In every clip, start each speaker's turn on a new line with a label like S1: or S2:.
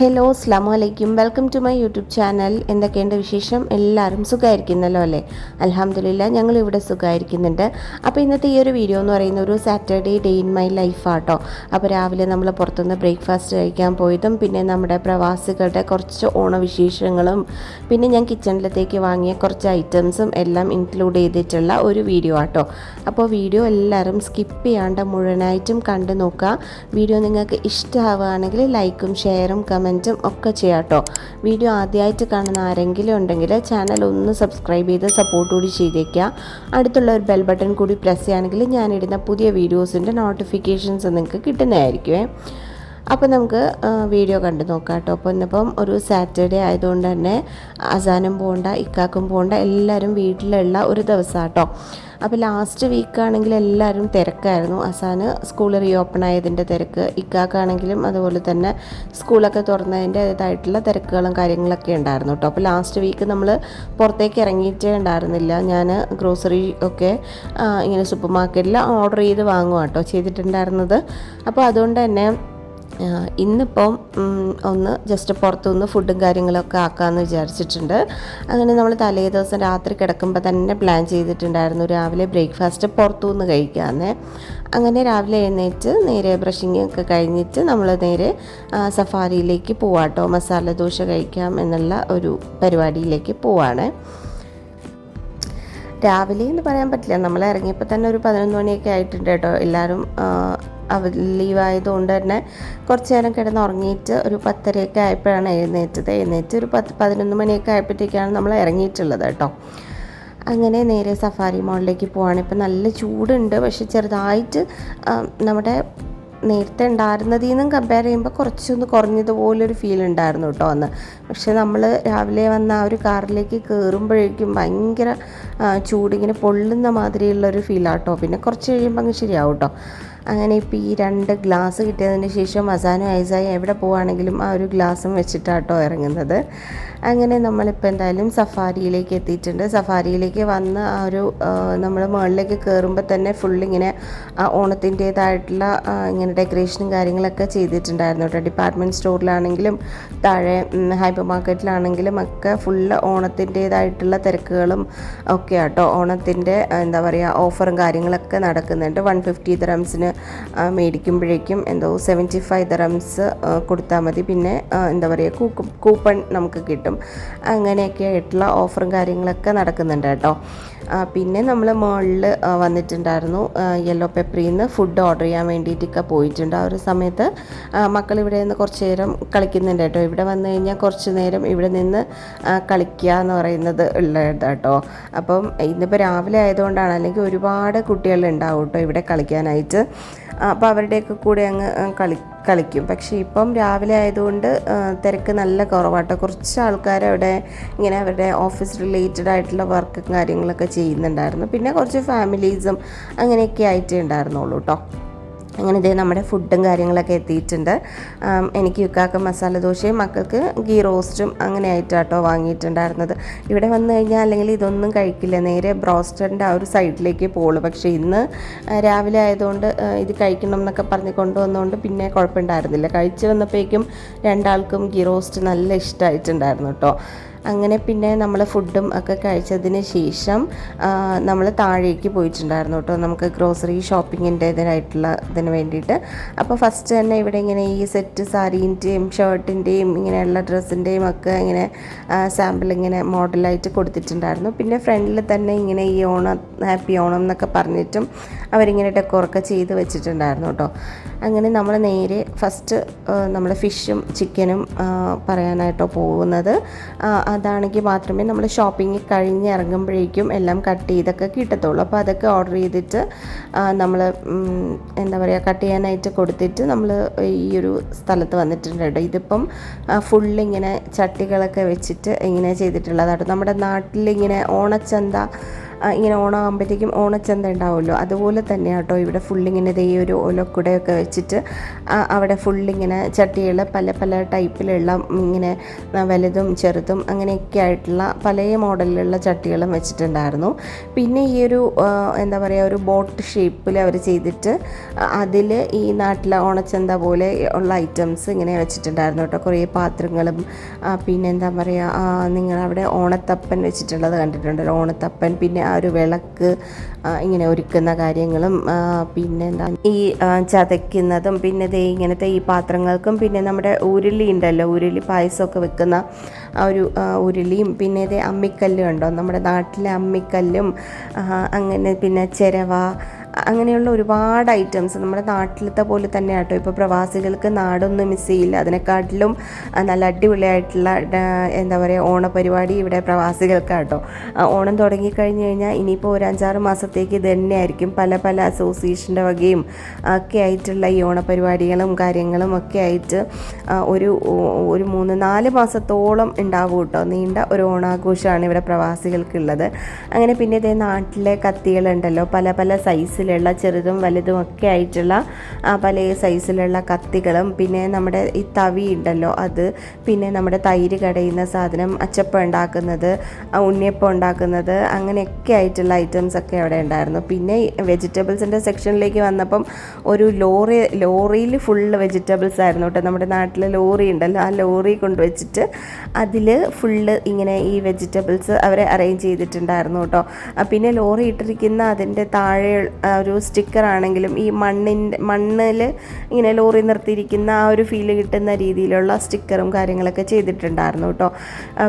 S1: Hello അസ്ലാം വലൈക്കും welcome to my YouTube channel. എന്തൊക്കെയുണ്ട് വിശേഷം? എല്ലാവരും സുഖമായിരിക്കുന്നല്ലോ അല്ലേ? അലഹമില്ല ഞങ്ങൾ ഇവിടെ സുഖമായിരിക്കുന്നുണ്ട് അപ്പോൾ ഇന്നത്തെ ഈ ഒരു വീഡിയോ എന്ന് പറയുന്ന ഒരു Saturday day in my life ആട്ടോ. അപ്പോൾ രാവിലെ നമ്മൾ പുറത്തുനിന്ന് ബ്രേക്ക്ഫാസ്റ്റ് കഴിക്കാൻ പോയതും പിന്നെ നമ്മുടെ പ്രവാസികളുടെ കുറച്ച് ഓണവിശേഷങ്ങളും പിന്നെ ഞാൻ കിച്ചണിലത്തേക്ക് വാങ്ങിയ കുറച്ച് ഐറ്റംസും എല്ലാം ഇൻക്ലൂഡ് ചെയ്തിട്ടുള്ള ഒരു വീഡിയോ ആട്ടോ. അപ്പോൾ വീഡിയോ എല്ലാവരും സ്കിപ്പ് ചെയ്യാണ്ട് മുഴുവനായിട്ടും കണ്ടു നോക്കുക. വീഡിയോ നിങ്ങൾക്ക് ഇഷ്ടമാവുകയാണെങ്കിൽ ലൈക്കും ഷെയറും കമന്റും ഒക്കെ ചെയ്യാട്ടോ വീഡിയോ ആദ്യമായിട്ട് കാണുന്ന ആരെങ്കിലും ഉണ്ടെങ്കിൽ ചാനൽ ഒന്ന് സബ്സ്ക്രൈബ് ചെയ്ത് സപ്പോർട്ട് കൂടി ചെയ്തേക്കുക. അടുത്തുള്ള ഒരു ബെൽ ബട്ടൺ കൂടി പ്രസ് ചെയ്യുകയാണെങ്കിൽ ഞാനിടുന്ന പുതിയ വീഡിയോസിന്റെ നോട്ടിഫിക്കേഷൻസ് നിങ്ങൾക്ക് കിട്ടുന്നതായിരിക്കുമേ അപ്പോൾ നമുക്ക് വീഡിയോ കണ്ടു നോക്കാം കേട്ടോ. അപ്പോൾ ഇന്നിപ്പം ഒരു സാറ്റർഡേ ആയതുകൊണ്ട് തന്നെ അസാനും പോകണ്ട ഇക്കാക്കും പോകണ്ട എല്ലാവരും വീട്ടിലുള്ള ഒരു ദിവസമാണ് കേട്ടോ അപ്പോൾ ലാസ്റ്റ് വീക്കാണെങ്കിൽ എല്ലാവരും തിരക്കായിരുന്നു. അസാന് സ്കൂൾ റീ ഓപ്പൺ ആയതിന്റെ തിരക്ക് ഇക്കാക്കാണെങ്കിലും അതുപോലെ തന്നെ സ്കൂളൊക്കെ തുറന്നതിന്റെ അതായിട്ടുള്ള തിരക്കുകളും കാര്യങ്ങളൊക്കെ ഉണ്ടായിരുന്നു കേട്ടോ അപ്പോൾ ലാസ്റ്റ് വീക്ക് നമ്മൾ പുറത്തേക്ക് ഇറങ്ങിയിട്ടേ ഉണ്ടായിരുന്നില്ല. ഞാൻ ഗ്രോസറി ഒക്കെ ഇങ്ങനെ സൂപ്പർ മാർക്കറ്റിൽ ഓർഡർ ചെയ്ത് വാങ്ങുക കേട്ടോ ചെയ്തിട്ടുണ്ടായിരുന്നത്. അപ്പോൾ അതുകൊണ്ട് തന്നെ ഇന്നിപ്പം ഒന്ന് ജസ്റ്റ് പുറത്തുനിന്ന് ഫുഡും കാര്യങ്ങളൊക്കെ ആക്കാമെന്ന് വിചാരിച്ചിട്ടുണ്ട്. അങ്ങനെ നമ്മൾ തലേ ദിവസം രാത്രി കിടക്കുമ്പോൾ തന്നെ പ്ലാൻ ചെയ്തിട്ടുണ്ടായിരുന്നു രാവിലെ ബ്രേക്ക്ഫാസ്റ്റ് പുറത്തുനിന്ന് കഴിക്കാമെന്ന് അങ്ങനെ രാവിലെ എഴുന്നേറ്റ് നേരെ ബ്രഷിംഗ് ഒക്കെ കഴിഞ്ഞിട്ട് നമ്മൾ നേരെ സഫാരിയിലേക്ക് പോവാട്ടോ മസാല ദോശ കഴിക്കാം എന്നുള്ള ഒരു പരിപാടിയിലേക്ക് പോവാണ്. രാവിലെ എന്ന് പറയാൻ പറ്റില്ല. നമ്മൾ ഇറങ്ങിയപ്പോൾ തന്നെ ഒരു പതിനൊന്ന് മണിയൊക്കെ ആയിട്ടുണ്ട് കേട്ടോ എല്ലാവരും ലീവായതുകൊണ്ട് തന്നെ കുറച്ച് നേരം കിടന്ന് ഉറങ്ങിയിട്ട് ഒരു പത്തരയൊക്കെ ആയപ്പോഴാണ് എഴുന്നേറ്റത്. എഴുന്നേറ്റ് ഒരു പത്ത് പതിനൊന്ന് മണിയൊക്കെ ആയപ്പോഴത്തേക്കാണ് നമ്മൾ ഇറങ്ങിയിട്ടുള്ളത് കേട്ടോ. അങ്ങനെ നേരെ സഫാരി മോളിലേക്ക് പോവാണ്. ഇപ്പം നല്ല ചൂടുണ്ട്. പക്ഷെ ചെറുതായിട്ട് നമ്മുടെ നേരത്തെ ഉണ്ടായിരുന്നതിൽ നിന്നും കമ്പയർ ചെയ്യുമ്പോൾ കുറച്ചൊന്ന് കുറഞ്ഞതുപോലൊരു ഫീൽ ഉണ്ടായിരുന്നു കേട്ടോ അന്ന്. പക്ഷെ നമ്മൾ രാവിലെ വന്ന ആ ഒരു കാറിലേക്ക് കയറുമ്പോഴേക്കും ഭയങ്കര ചൂടിങ്ങനെ പൊള്ളുന്ന മാതിരിയുള്ളൊരു ഫീലാട്ടോ പിന്നെ കുറച്ച് കഴിയുമ്പോൾ അങ്ങ് ശരിയാവും കേട്ടോ. അങ്ങനെ ഇപ്പോൾ ഈ രണ്ട് ഗ്ലാസ് കിട്ടിയതിന് ശേഷം അസാനും ഐസായി എവിടെ പോവുകയാണെങ്കിലും ആ ഒരു ഗ്ലാസും വെച്ചിട്ടാട്ടോ ഇറങ്ങുന്നത്. അങ്ങനെ നമ്മളിപ്പോൾ എന്തായാലും സഫാരിയിലേക്ക് എത്തിയിട്ടുണ്ട്. സഫാരിയിലേക്ക് വന്ന് ആ ഒരു നമ്മൾ മുകളിലേക്ക് കയറുമ്പോൾ തന്നെ ഫുൾ ഇങ്ങനെ ആ ഓണത്തിന്റേതായിട്ടുള്ള ഇങ്ങനെ ഡെക്കറേഷനും കാര്യങ്ങളൊക്കെ ചെയ്തിട്ടുണ്ടായിരുന്നു കേട്ടോ. ഡിപ്പാർട്ട്മെന്റ് സ്റ്റോറിലാണെങ്കിലും താഴെ ഹൈപ്പർ മാർക്കറ്റിലാണെങ്കിലും ഒക്കെ ഫുള്ള് ഓണത്തിന്റേതായിട്ടുള്ള തിരക്കുകളും ഒക്കെ ആട്ടോ. ഓണത്തിന്റെ എന്താ പറയുക ഓഫറും കാര്യങ്ങളൊക്കെ നടക്കുന്നുണ്ട്. വൺ ഫിഫ്റ്റി ദറംസിന് മേടിക്കുമ്പോഴേക്കും എന്തോ സെവന്റി ഫൈവ് ദറംസ് കൊടുത്താൽ മതി. പിന്നെ എന്താ പറയുക കൂപ്പൺ നമുക്ക് കിട്ടും. അങ്ങനെയൊക്കെ ആയിട്ടുള്ള ഓഫറും കാര്യങ്ങളൊക്കെ നടക്കുന്നുണ്ട് കേട്ടോ. പിന്നെ നമ്മൾ മുകളിൽ വന്നിട്ടുണ്ടായിരുന്നു. യെല്ലോ പെപ്പറിൽ നിന്ന് ഫുഡ് ഓർഡർ ചെയ്യാൻ വേണ്ടിയിട്ടൊക്കെ പോയിട്ടുണ്ട്. ആ ഒരു സമയത്ത് മക്കൾ ഇവിടെ നിന്ന് കുറച്ച് നേരം കളിക്കുന്നുണ്ട് കേട്ടോ. ഇവിടെ വന്നു കഴിഞ്ഞാൽ കുറച്ച് നേരം ഇവിടെ നിന്ന് കളിക്കുക എന്ന് പറയുന്നത് ഉള്ളത് കേട്ടോ. അപ്പം ഇന്നിപ്പോൾ രാവിലെ ആയതുകൊണ്ടാണ് അല്ലെങ്കിൽ ഒരുപാട് കുട്ടികളുണ്ടാവും കേട്ടോ ഇവിടെ കളിക്കാനായിട്ട്. അപ്പോൾ അവരുടെയൊക്കെ കൂടെ അങ്ങ് കളി കളിക്കും. പക്ഷേ ഇപ്പം രാവിലെ ആയതുകൊണ്ട് തിരക്ക് നല്ല കുറവാട്ടോ. കുറച്ച് ആൾക്കാർ അവിടെ ഇങ്ങനെ അവരുടെ ഓഫീസ് റിലേറ്റഡ് ആയിട്ടുള്ള വർക്കും കാര്യങ്ങളൊക്കെ ചെയ്യുന്നുണ്ടായിരുന്നു. പിന്നെ കുറച്ച് ഫാമിലീസും അങ്ങനെയൊക്കെ ആയിട്ടേ ഉണ്ടായിരുന്നുള്ളൂ കേട്ടോ അങ്ങനെ ഇതേ നമ്മുടെ ഫുഡും കാര്യങ്ങളൊക്കെ എത്തിയിട്ടുണ്ട്. എനിക്ക് യുക്കാക്ക മസാല ദോശയും മക്കൾക്ക് ഗീ റോസ്റ്റും അങ്ങനെ ആയിട്ടാട്ടോ വാങ്ങിയിട്ടുണ്ടായിരുന്നത്. ഇവിടെ വന്നു കഴിഞ്ഞാൽ അല്ലെങ്കിൽ ഇതൊന്നും കഴിക്കില്ല. നേരെ ബ്രോസ്റ്ററിന്റെ ആ ഒരു സൈഡിലേക്ക് പോളു. പക്ഷേ ഇന്ന് രാവിലെ ആയതുകൊണ്ട് ഇത് കഴിക്കണം എന്നൊക്കെ പറഞ്ഞ് കൊണ്ടുവന്നുകൊണ്ട് പിന്നെ കുഴപ്പമുണ്ടായിരുന്നില്ല. കഴിച്ച് വന്നപ്പോഴേക്കും രണ്ടാൾക്കും ഗീ റോസ്റ്റ് നല്ല ഇഷ്ടമായിട്ടുണ്ടായിരുന്നു കേട്ടോ അങ്ങനെ പിന്നെ നമ്മൾ ഫുഡും ഒക്കെ കഴിച്ചതിന് ശേഷം നമ്മൾ താഴേക്ക് പോയിട്ടുണ്ടായിരുന്നു കേട്ടോ. നമുക്ക് ഗ്രോസറി ഷോപ്പിങ്ങിന്റെ ഇതിനായിട്ടുള്ള ഇതിന് വേണ്ടിയിട്ട്. അപ്പോൾ ഫസ്റ്റ് തന്നെ ഇവിടെ ഇങ്ങനെ ഈ സെറ്റ് സാരീന്റെയും ഷർട്ടിന്റെയും ഇങ്ങനെയുള്ള ഡ്രസ്സിന്റെയും ഒക്കെ ഇങ്ങനെ സാമ്പിൾ ഇങ്ങനെ മോഡലായിട്ട് കൊടുത്തിട്ടുണ്ടായിരുന്നു. പിന്നെ ഫ്രണ്ടിൽ തന്നെ ഇങ്ങനെ ഈ ഓണം ഹാപ്പി ഓണം എന്നൊക്കെ പറഞ്ഞിട്ടും അവരിങ്ങനെ ഡെക്കോറൊക്കെ ചെയ്ത് വെച്ചിട്ടുണ്ടായിരുന്നു കേട്ടോ. അങ്ങനെ നമ്മൾ നേരെ ഫസ്റ്റ് നമ്മൾ ഫിഷും ചിക്കനും പറയാനായിട്ടോ പോകുന്നത്. അതാണെങ്കിൽ മാത്രമേ നമ്മൾ ഷോപ്പിംഗ് കഴിഞ്ഞ് ഇറങ്ങുമ്പോഴേക്കും എല്ലാം കട്ട് ചെയ്തൊക്കെ കിട്ടത്തുള്ളൂ. അപ്പോൾ അതൊക്കെ ഓർഡർ ചെയ്തിട്ട് നമ്മൾ എന്താ പറയുക കട്ട് ചെയ്യാനായിട്ട് കൊടുത്തിട്ട് നമ്മൾ ഈ ഒരു സ്ഥലത്ത് വന്നിട്ടുണ്ട് കേട്ടോ. ഇതിപ്പം ഫുൾ ഇങ്ങനെ ചട്ടികളൊക്കെ വെച്ചിട്ട് ഇങ്ങനെ ചെയ്തിട്ടുള്ളതാണ്. നമ്മുടെ നാട്ടിലിങ്ങനെ ഓണച്ചന്ത ഇങ്ങനെ ഓണമാകുമ്പോഴത്തേക്കും ഓണച്ചന്ത ഉണ്ടാവുമല്ലോ. അതുപോലെ തന്നെ കേട്ടോ ഇവിടെ ഫുള്ളിങ്ങനെ ദേ ഒരു ഓലക്കുടയൊക്കെ വെച്ചിട്ട് അവിടെ ഫുള്ളിങ്ങനെ ചട്ടികൾ പല പല ടൈപ്പിലുള്ള ഇങ്ങനെ വലുതും ചെറുതും അങ്ങനെയൊക്കെ ആയിട്ടുള്ള പല മോഡലിലുള്ള ചട്ടികളും വെച്ചിട്ടുണ്ടായിരുന്നു. പിന്നെ ഈ ഒരു എന്താ പറയുക ഒരു ബോട്ട് ഷേപ്പിൽ അവർ ചെയ്തിട്ട് അതിൽ ഈ നാട്ടിലെ ഓണച്ചന്ത പോലെ ഉള്ള ഐറ്റംസ് ഇങ്ങനെ വെച്ചിട്ടുണ്ടായിരുന്നു കേട്ടോ. കുറേ പാത്രങ്ങളും പിന്നെ എന്താ പറയുക നിങ്ങളവിടെ ഓണത്തപ്പൻ വെച്ചിട്ടുള്ളത് കണ്ടിട്ടുണ്ടല്ലോ ഓണത്തപ്പൻ പിന്നെ ആ ഒരു വിളക്ക് ഇങ്ങനെ ഒരുക്കുന്ന കാര്യങ്ങളും പിന്നെ എന്താ ഈ ചതയ്ക്കുന്നതും പിന്നെ ദേ ഇങ്ങനത്തെ ഈ പാത്രങ്ങൾക്കും പിന്നെ നമ്മുടെ ഉരുളി ഉണ്ടല്ലോ ഉരുളി പായസമൊക്കെ വെക്കുന്ന ആ ഒരു ഉരുളിയും പിന്നെ ഇതേ അമ്മിക്കല്ലും ഉണ്ടോ നമ്മുടെ നാട്ടിലെ അമ്മിക്കല്ലും അങ്ങനെ പിന്നെ ചിരവ അങ്ങനെയുള്ള ഒരുപാട് ഐറ്റംസ് നമ്മുടെ നാട്ടിലത്തെ പോലെ തന്നെ കേട്ടോ ഇപ്പോൾ പ്രവാസികൾക്ക് നാടൊന്നും മിസ് ചെയ്യില്ല. അതിനെക്കാട്ടിലും നല്ല അടിപൊളിയായിട്ടുള്ള എന്താ പറയുക ഓണപരിപാടി ഇവിടെ പ്രവാസികൾക്കാട്ടോ. ഓണം തുടങ്ങിക്കഴിഞ്ഞ് കഴിഞ്ഞാൽ ഇനിയിപ്പോൾ ഒരു അഞ്ചാറ് മാസത്തേക്ക് ഇത് തന്നെയായിരിക്കും. പല പല അസോസിയേഷന്റെ വകയും ഒക്കെ ആയിട്ടുള്ള ഈ ഓണപരിപാടികളും കാര്യങ്ങളും ഒക്കെ ആയിട്ട് ഒരു ഒരു മൂന്ന് നാല് മാസത്തോളം ഉണ്ടാവും കേട്ടോ നീണ്ട ഒരു ഓണാഘോഷമാണ് ഇവിടെ പ്രവാസികൾക്കുള്ളത്. അങ്ങനെ പിന്നെ ഇതേ നാട്ടിലെ കത്തികളുണ്ടല്ലോ. പല പല സൈസിലുള്ള ചെറുതും വലുതും ഒക്കെ ആയിട്ടുള്ള പല സൈസിലുള്ള കത്തികളും പിന്നെ നമ്മുടെ ഈ തവി ഉണ്ടല്ലോ അത് പിന്നെ നമ്മുടെ തൈര് കടയുന്ന സാധനം അച്ചപ്പം ഉണ്ടാക്കുന്നത് ഉണ്ണിയപ്പം ഉണ്ടാക്കുന്നത് അങ്ങനെയൊക്കെ ആയിട്ടുള്ള ഐറ്റംസ് ഒക്കെ അവിടെ ഉണ്ടായിരുന്നു. പിന്നെ വെജിറ്റബിൾസിന്റെ സെക്ഷനിലേക്ക് വന്നപ്പം ഒരു ലോറി ലോറിയിൽ ഫുള്ള് വെജിറ്റബിൾസ് ആയിരുന്നു കേട്ടോ. നമ്മുടെ നാട്ടിലെ ലോറി ഉണ്ടല്ലോ ആ ലോറി കൊണ്ടുവച്ചിട്ട് അതിൽ ഫുള്ള് ഇങ്ങനെ ഈ വെജിറ്റബിൾസ് അവരെ അറേഞ്ച് ചെയ്തിട്ടുണ്ടായിരുന്നു കേട്ടോ. പിന്നെ ലോറി ഇട്ടിരിക്കുന്ന അതിന്റെ താഴെ ഒരു സ്റ്റിക്കർ ആണെങ്കിലും ഈ മണ്ണിന്റെ മണ്ണിൽ ഇങ്ങനെ ലോറി നിർത്തിയിരിക്കുന്ന ആ ഒരു ഫീൽ കിട്ടുന്ന രീതിയിലുള്ള സ്റ്റിക്കറും കാര്യങ്ങളൊക്കെ ചെയ്തിട്ടുണ്ടായിരുന്നു കേട്ടോ.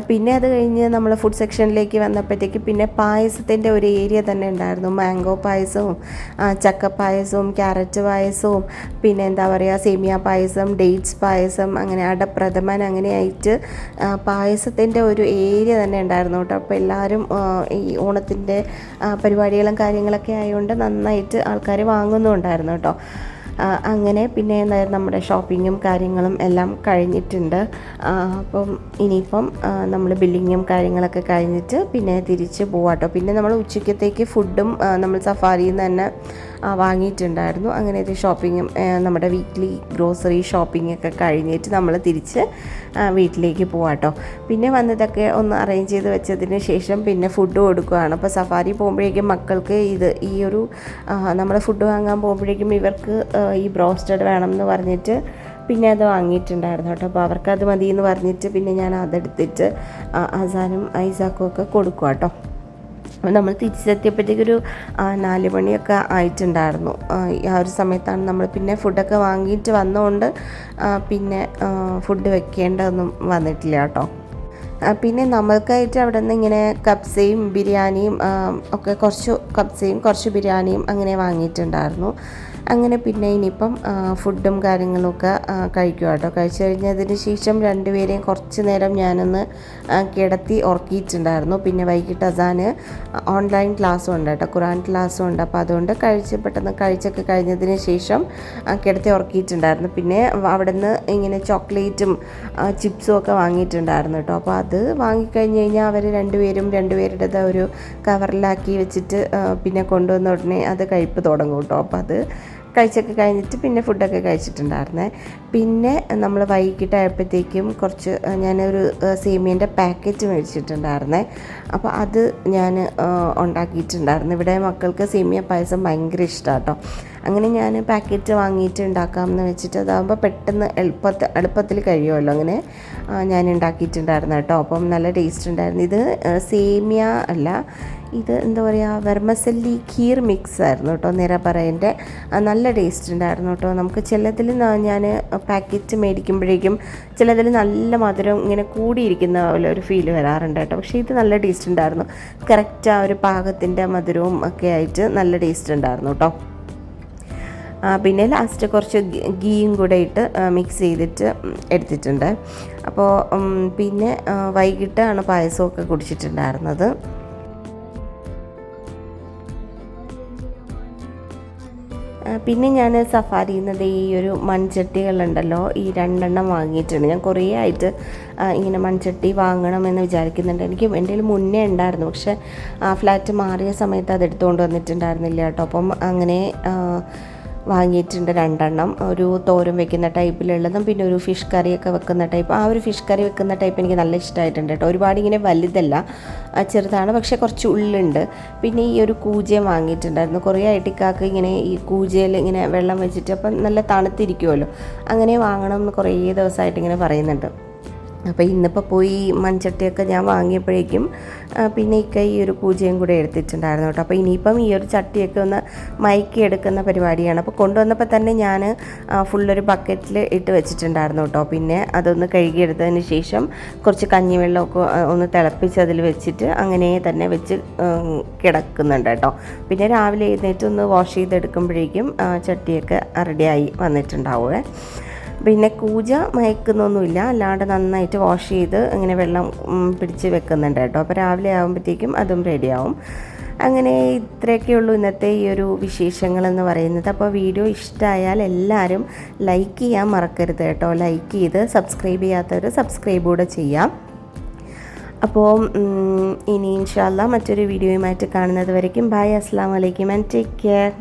S1: പിന്നെ അത് കഴിഞ്ഞ് നമ്മൾ ഫുഡ് സെക്ഷനിലേക്ക് വന്നപ്പോഴത്തേക്ക് പിന്നെ പായസത്തിന്റെ ഒരു ഏരിയ തന്നെ ഉണ്ടായിരുന്നു. മാംഗോ പായസവും ചക്ക പായസവും ക്യാരറ്റ് പായസവും പിന്നെ എന്താ പറയുക സേമിയ പായസം ഡേറ്റ്സ് പായസം അങ്ങനെ അടപ്രഥമൻ അങ്ങനെയായിട്ട് പായസത്തിന്റെ ഒരു ഏരിയ തന്നെ ഉണ്ടായിരുന്നു കേട്ടോ. അപ്പോൾ എല്ലാവരും ഈ ഓണത്തിന്റെ പരിപാടികളും കാര്യങ്ങളൊക്കെ ആയതുകൊണ്ട് നന്നായിട്ട് ആൾക്കാർ വാങ്ങുന്നുണ്ടായിരുന്നു കേട്ടോ. അങ്ങനെ പിന്നെ എന്തായാലും നമ്മുടെ ഷോപ്പിങ്ങും കാര്യങ്ങളും എല്ലാം കഴിഞ്ഞിട്ടുണ്ട്. അപ്പം ഇനിയിപ്പം നമ്മൾ ബില്ലിങ്ങും കാര്യങ്ങളൊക്കെ കഴിഞ്ഞിട്ട് പിന്നെ തിരിച്ച് പോവാട്ടോ പിന്നെ നമ്മൾ ഉച്ചക്കത്തേക്ക് ഫുഡും നമ്മൾ സഫാരിയിൽ നിന്ന് തന്നെ വാങ്ങിയിട്ടുണ്ടായിരുന്നു. അങ്ങനെ ഒരു ഷോപ്പിങ്ങും നമ്മുടെ വീക്ക്ലി ഗ്രോസറി ഷോപ്പിംഗ് ഒക്കെ കഴിഞ്ഞിട്ട് നമ്മൾ തിരിച്ച് വീട്ടിലേക്ക് പോവാട്ടോ പിന്നെ വന്നതൊക്കെ ഒന്ന് അറേഞ്ച് ചെയ്ത് വെച്ചതിന് ശേഷം പിന്നെ ഫുഡ് കൊടുക്കുകയാണ് അപ്പോൾ സഫാരി പോകുമ്പോഴേക്കും മക്കൾക്ക് ഇത് ഈ ഒരു നമ്മൾ ഫുഡ് വാങ്ങാൻ പോകുമ്പോഴേക്കും ഇവർക്ക് ഈ ബ്രോസ്റ്റഡ് വേണം എന്ന് പറഞ്ഞിട്ട് പിന്നെ അത് വാങ്ങിയിട്ടുണ്ടായിരുന്നു കേട്ടോ. അപ്പോൾ അവർക്ക് അത് മതി എന്ന് പറഞ്ഞിട്ട് പിന്നെ ഞാൻ അതെടുത്തിട്ട് അസാനും ഐസാക്കും ഒക്കെ കൊടുക്കുക കേട്ടോ. അപ്പോൾ നമ്മൾ തിരിച്ചെത്തിയപ്പോഴത്തേക്കൊരു നാല് മണിയൊക്കെ ആയിട്ടുണ്ടായിരുന്നു. ആ, ഒരു സമയത്താണ് നമ്മൾ പിന്നെ ഫുഡൊക്കെ വാങ്ങിയിട്ട് വന്നതുകൊണ്ട് പിന്നെ ഫുഡ് വെക്കേണ്ടതൊന്നും വന്നിട്ടില്ല കേട്ടോ. പിന്നെ നമ്മൾക്കായിട്ട് അവിടെ നിന്ന് ഇങ്ങനെ കപ്സയും ബിരിയാണിയും ഒക്കെ കുറച്ച് കപ്സയും കുറച്ച് ബിരിയാണിയും അങ്ങനെ വാങ്ങിയിട്ടുണ്ടായിരുന്നു. അങ്ങനെ പിന്നെ ഇനിയിപ്പം ഫുഡും കാര്യങ്ങളൊക്കെ കഴിക്കുക കേട്ടോ കഴിച്ചു കഴിഞ്ഞതിന് ശേഷം രണ്ടുപേരെയും കുറച്ച് നേരം ഞാനൊന്ന് കിടത്തി ഉറക്കിയിട്ടുണ്ടായിരുന്നു. പിന്നെ വൈകിട്ട് അസാന് ഓൺലൈൻ ക്ലാസ്സും ഉണ്ട് കേട്ടോ. ഖുറാൻ ക്ലാസ്സും ഉണ്ട്. അപ്പോൾ അതുകൊണ്ട് കഴിച്ച് പെട്ടെന്ന് കഴിച്ചൊക്കെ കഴിഞ്ഞതിന് ശേഷം കിടത്തി ഉറക്കിയിട്ടുണ്ടായിരുന്നു. പിന്നെ അവിടെ നിന്ന് ഇങ്ങനെ ചോക്ലേറ്റും ചിപ്സും ഒക്കെ വാങ്ങിയിട്ടുണ്ടായിരുന്നു കേട്ടോ. അപ്പോൾ അത് വാങ്ങിക്കഴിഞ്ഞ് കഴിഞ്ഞാൽ അവർ രണ്ടുപേരും രണ്ടുപേരുടേത് ഒരു കവറിലാക്കി വെച്ചിട്ട് പിന്നെ കൊണ്ടുവന്ന ഉടനെ അത് കഴിപ്പ് തുടങ്ങും കേട്ടോ. അപ്പോൾ അത് കഴിച്ചൊക്കെ കഴിഞ്ഞിട്ട് പിന്നെ ഫുഡൊക്കെ കഴിച്ചിട്ടുണ്ടായിരുന്നേ. പിന്നെ നമ്മൾ വൈകിട്ടായപ്പോഴത്തേക്കും കുറച്ച് ഞാനൊരു സേമിയന്റെ പാക്കറ്റ് മേടിച്ചിട്ടുണ്ടായിരുന്നേ. അപ്പോൾ അത് ഞാൻ ഉണ്ടാക്കിയിട്ടുണ്ടായിരുന്നു. ഇവിടെ മക്കൾക്ക് സേമിയ പായസം ഭയങ്കര ഇഷ്ടമാണ് കേട്ടോ അങ്ങനെ ഞാൻ പാക്കറ്റ് വാങ്ങിയിട്ട് ഉണ്ടാക്കാമെന്ന് വെച്ചിട്ട് അതാകുമ്പോൾ പെട്ടെന്ന് എളുപ്പത്തിൽ എളുപ്പത്തിൽ കഴിയുമല്ലോ അങ്ങനെ ഞാൻ ഉണ്ടാക്കിയിട്ടുണ്ടായിരുന്നു കേട്ടോ. അപ്പം നല്ല ടേസ്റ്റ് ഉണ്ടായിരുന്നു. ഇത് സേമിയ അല്ല ഇത് എന്താ പറയുക വെർമസല്ലി ഖീർ മിക്സ് ആയിരുന്നു കേട്ടോ നിറപറയന്റെ നല്ല ടേസ്റ്റ് ഉണ്ടായിരുന്നു കേട്ടോ. നമുക്ക് ചിലതിൽ ഞാൻ പാക്കറ്റ് മേടിക്കുമ്പോഴേക്കും ചിലതിൽ നല്ല മധുരം ഇങ്ങനെ കൂടിയിരിക്കുന്ന പോലെ ഒരു ഫീൽ വരാറുണ്ട് കേട്ടോ. പക്ഷേ ഇത് നല്ല ടേസ്റ്റ് ഉണ്ടായിരുന്നു. കറക്റ്റ് ആ ഒരു പാകത്തിന്റെ മധുരവും ഒക്കെ ആയിട്ട് നല്ല ടേസ്റ്റ് ഉണ്ടായിരുന്നു കേട്ടോ. പിന്നെ ലാസ്റ്റ് കുറച്ച് ഗീയും കൂടെ ഇട്ട് മിക്സ് ചെയ്തിട്ട് എടുത്തിട്ടുണ്ട്. അപ്പോൾ പിന്നെ വൈകിട്ടാണ് പായസമൊക്കെ കുടിച്ചിട്ടുണ്ടായിരുന്നത്. പിന്നെ ഞാൻ സഫാരിയിൽ നിന്ന് ഈ ഒരു മൺചട്ടികളുണ്ടല്ലോ ഈ രണ്ടെണ്ണം വാങ്ങിയിട്ടുണ്ട്. ഞാൻ കുറേ ആയിട്ട് ഇങ്ങനെ മൺചട്ടി വാങ്ങണമെന്ന് വിചാരിക്കുന്നുണ്ട്. എനിക്ക് എന്റെ മുന്നേ ഉണ്ടായിരുന്നു. പക്ഷേ ആ ഫ്ലാറ്റ് മാറിയ സമയത്ത് അത് എടുത്തുകൊണ്ട് വന്നിട്ടുണ്ടായിരുന്നില്ല കേട്ടോ. അപ്പം അങ്ങനെ വാങ്ങിയിട്ടുണ്ട് രണ്ടെണ്ണം. ഒരു തോരൻ വെക്കുന്ന ടൈപ്പിലുള്ളതും പിന്നെ ഒരു ഫിഷ് കറിയൊക്കെ വെക്കുന്ന ടൈപ്പ്. ആ ഒരു ഫിഷ് കറി വെക്കുന്ന ടൈപ്പ് എനിക്ക് നല്ല ഇഷ്ടമായിട്ടുണ്ട് കേട്ടോ. ഒരുപാട് ഇങ്ങനെ വലുതല്ല ചെറുതാണ് പക്ഷേ കുറച്ച് ഉള്ളുണ്ട്. പിന്നെ ഈ ഒരു കൂജയും വാങ്ങിയിട്ടുണ്ടായിരുന്നു. കുറേ ആയിട്ട് ഇക്കാക്ക് ഇങ്ങനെ ഈ കൂജയിൽ ഇങ്ങനെ വെള്ളം വെച്ചിട്ട് അപ്പം നല്ല തണുത്തിരിക്കുമല്ലോ അങ്ങനെ വാങ്ങണം എന്ന് കുറേ ദിവസമായിട്ട് ഇങ്ങനെ പറയുന്നുണ്ട്. അപ്പോൾ ഇന്നിപ്പോൾ പോയി മൺചട്ടിയൊക്കെ ഞാൻ വാങ്ങിയപ്പോഴേക്കും പിന്നെ ഇക്ക ഈ ഒരു പൂജയും കൂടെ എടുത്തിട്ടുണ്ടായിരുന്നു കേട്ടോ. അപ്പോൾ ഇനിയിപ്പം ഈ ഒരു ചട്ടിയൊക്കെ ഒന്ന് മയക്കി എടുക്കുന്ന പരിപാടിയാണ്. അപ്പോൾ കൊണ്ടുവന്നപ്പോൾ തന്നെ ഞാൻ ഫുള്ളൊരു ബക്കറ്റിൽ ഇട്ട് വെച്ചിട്ടുണ്ടായിരുന്നു കേട്ടോ. പിന്നെ അതൊന്ന് കഴുകിയെടുത്തതിന് ശേഷം കുറച്ച് കഞ്ഞിവെള്ളമൊക്കെ ഒന്ന് തിളപ്പിച്ച് അതിൽ വെച്ചിട്ട് അങ്ങനെ തന്നെ വെച്ച് കിടക്കുന്നുണ്ട് കേട്ടോ. പിന്നെ രാവിലെ എഴുന്നേറ്റ് ഒന്ന് വാഷ് ചെയ്തെടുക്കുമ്പോഴേക്കും ചട്ടിയൊക്കെ റെഡിയായി വന്നിട്ടുണ്ടാവുമേ പിന്നെ കൂജ മയക്കുന്നൊന്നുമില്ല. അല്ലാണ്ട് നന്നായിട്ട് വാഷ് ചെയ്ത് ഇങ്ങനെ വെള്ളം പിടിച്ച് വെക്കുന്നുണ്ട് കേട്ടോ. അപ്പോൾ രാവിലെ ആകുമ്പോഴത്തേക്കും അതും റെഡിയാവും അങ്ങനെ ഇത്രയൊക്കെ ഉള്ളൂ ഇന്നത്തെ ഈ ഒരു വിശേഷങ്ങളെന്ന് പറയുന്നത്. അപ്പോൾ വീഡിയോ ഇഷ്ടമായാൽ എല്ലാവരും ലൈക്ക് ചെയ്യാൻ മറക്കരുത് കേട്ടോ. ലൈക്ക് ചെയ്ത് സബ്സ്ക്രൈബ് ചെയ്യാത്തവർ സബ്സ്ക്രൈബ് കൂടെ ചെയ്യാം. അപ്പോൾ ഇനി ഇൻഷാല്ല മറ്റൊരു വീഡിയോയുമായിട്ട് കാണുന്നത് വരയ്ക്കും. ബൈ അസ്സാം വലൈക്കും ആൻഡ് ടേക്ക് കെയർ